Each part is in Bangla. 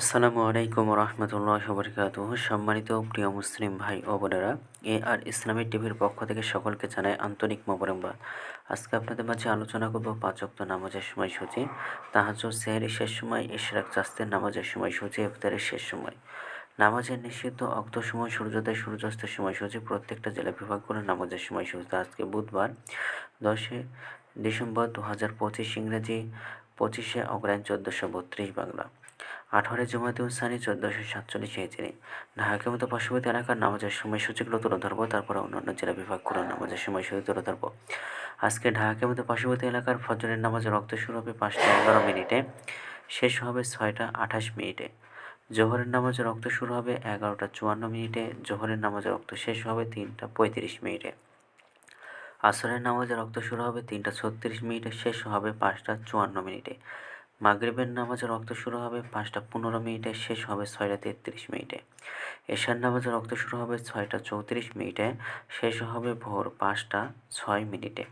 আসসালামু আলাইকুম রহমতুল্লাহ বরকাত সম্মানিত প্রিয় মুসলিম ভাই ও বোনেরা, এ আর ইসলামী টিভির পক্ষ থেকে সকলকে জানায় আন্তরিক মোবারকবাদ। আজকে আপনাদের মাঝে আলোচনা করব পাঁচক্ত নামাজের সময়সূচি তাহাজ সেহরি শেষ সময়, ইশরাক চাস্তের নামাজের সময়সূচি, ইফতারের শেষ সময়। নামাজের নিষিদ্ধ অক্ত সময়, সূর্যোদয়, সূর্যাস্তের সময়সূচি, প্রত্যেকটা জেলা বিভাগগুলোর নামাজের সময়সূচি। আজকে বুধবার, দশে ডিসেম্বর দু হাজার পঁচিশ ইংরেজি, পঁচিশে অগ্রায়ণ চোদ্দোশো বত্রিশ বাংলা। আঠারোই জমাতুল সানি চোদ্দোশো সাতচল্লিশ হিজরি। ঢাকার মতো পার্শ্ববর্তী এলাকার নামাজের সময়সূচিগুলো তুলে ধরবো তারপরে অন্যান্য জেলা বিভাগগুলোর নামাজের সময়সূচি তুলে ধরবো আজকে ঢাকার মতো পার্শ্ববর্তী এলাকার ফজরের নামাজের রক্ত শুরু হবে পাঁচটা এগারো মিনিটে, শেষ হবে ছয়টা আঠাশ মিনিটে। জোহরের নামাজের রক্ত শুরু হবে এগারোটা চুয়ান্ন মিনিটে, জোহরের নামাজের রক্ত শেষ হবে তিনটা পঁয়ত্রিশ মিনিটে। আসরের নামাজের রক্ত শুরু হবে তিনটা ছত্রিশ মিনিটে, শেষ হবে পাঁচটা চুয়ান্ন মিনিটে। মাগরিবের নামাজের রক্ত শুরু হবে পাঁচটা পনেরো মিনিটে, শেষ হবে ছয়টা তেত্রিশ মিনিটে। এশার নামাজের রক্ত শুরু হবে ছয়টা চৌত্রিশ মিনিটে, শেষ হবে ভোর পাঁচটা ছয় মিনিটে।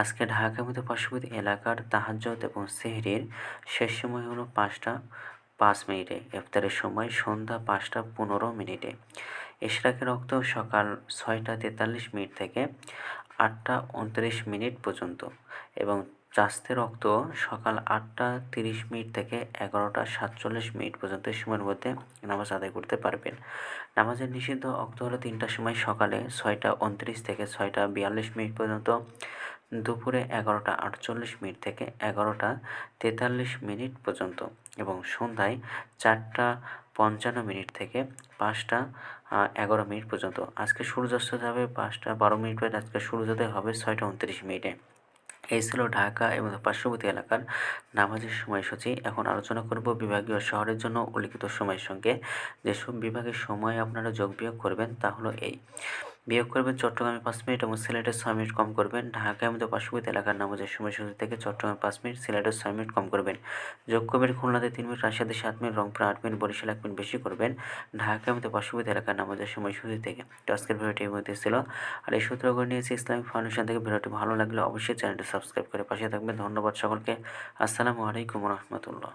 আজকে ঢাকার মতো পার্শ্ববর্তী এলাকার তাহাজ্জত এবং সেহরির শেষ সময় হলো পাঁচটা পাঁচ মিনিটে, ইফতারের সময় সন্ধ্যা পাঁচটা পনেরো মিনিটে। এশরাকের রক্ত সকাল ছয়টা তেতাল্লিশ মিনিট থেকে আটটা উনত্রিশ মিনিট পর্যন্ত এবং চাস্তে রক্ত সকাল আটটা তিরিশ মিনিট থেকে এগারোটা সাতচল্লিশ মিনিট পর্যন্ত সময়ের মধ্যে নামাজ আদায় করতে পারবেন। নামাজের নিষিদ্ধ অক্ত হলো তিনটার সময় সকালে ছয়টা উনত্রিশ থেকে ছয়টা বিয়াল্লিশ মিনিট পর্যন্ত দুপুরে এগারোটা আটচল্লিশ মিনিট থেকে এগারোটা তেতাল্লিশ মিনিট পর্যন্ত এবং সন্ধ্যায় চারটা পঞ্চান্ন মিনিট থেকে পাঁচটা এগারো মিনিট পর্যন্ত। আজকে সূর্যাস্ত যাবে পাঁচটা বারো মিনিট পরে আজকে সূর্যোদয় হবে ছয়টা উনত্রিশ মিনিটে। এই ছিল ঢাকা এবং পার্শ্ববর্তী এলাকার নামাজের সময়সূচি। এখন আলোচনা করব বিভাগীয় শহরের জন্য উল্লিখিত সময়ের সঙ্গে। যেসব বিভাগের সময় আপনারা যোগ বিয়োগ করবেন তা হলো এই। বিয়োগ করবেন চট্টগ্রামে পাঁচ মিনিট এবং সিলেটে ছয় মিনিট কম করবেন। ঢাকায় মধ্যে পার্শ্ববর্তী এলাকার নামাজের সময়সূচি থেকে চট্টগ্রামে পাঁচ মিনিট সিলেটে ছয় মিনিট কম করবেন। যোগ করবেন খুলনাতে তিন মিনিট, রাজশাহীতে সাত মিনিট, রংপুর আট মিনিট, বরিশাল এক মিনিট বেশি করবেন। ঢাকায় মধ্যে পার্শ্ববর্তী এলাকার নামাজের সময়সূচি থেকে। তো আজকের ভিডিওটি মধ্যে ছিল। আর এই সূত্রগুলো নিয়েছি ইসলামিক ফাউন্ডেশন থেকে ভিডিওটি ভালো লাগলে অবশ্যই চ্যানেলটি সাবস্ক্রাইব করে পাশে থাকবেন। ধন্যবাদ সকলকে। আসসালামু আলাইকুম রহমতুল্লাহ।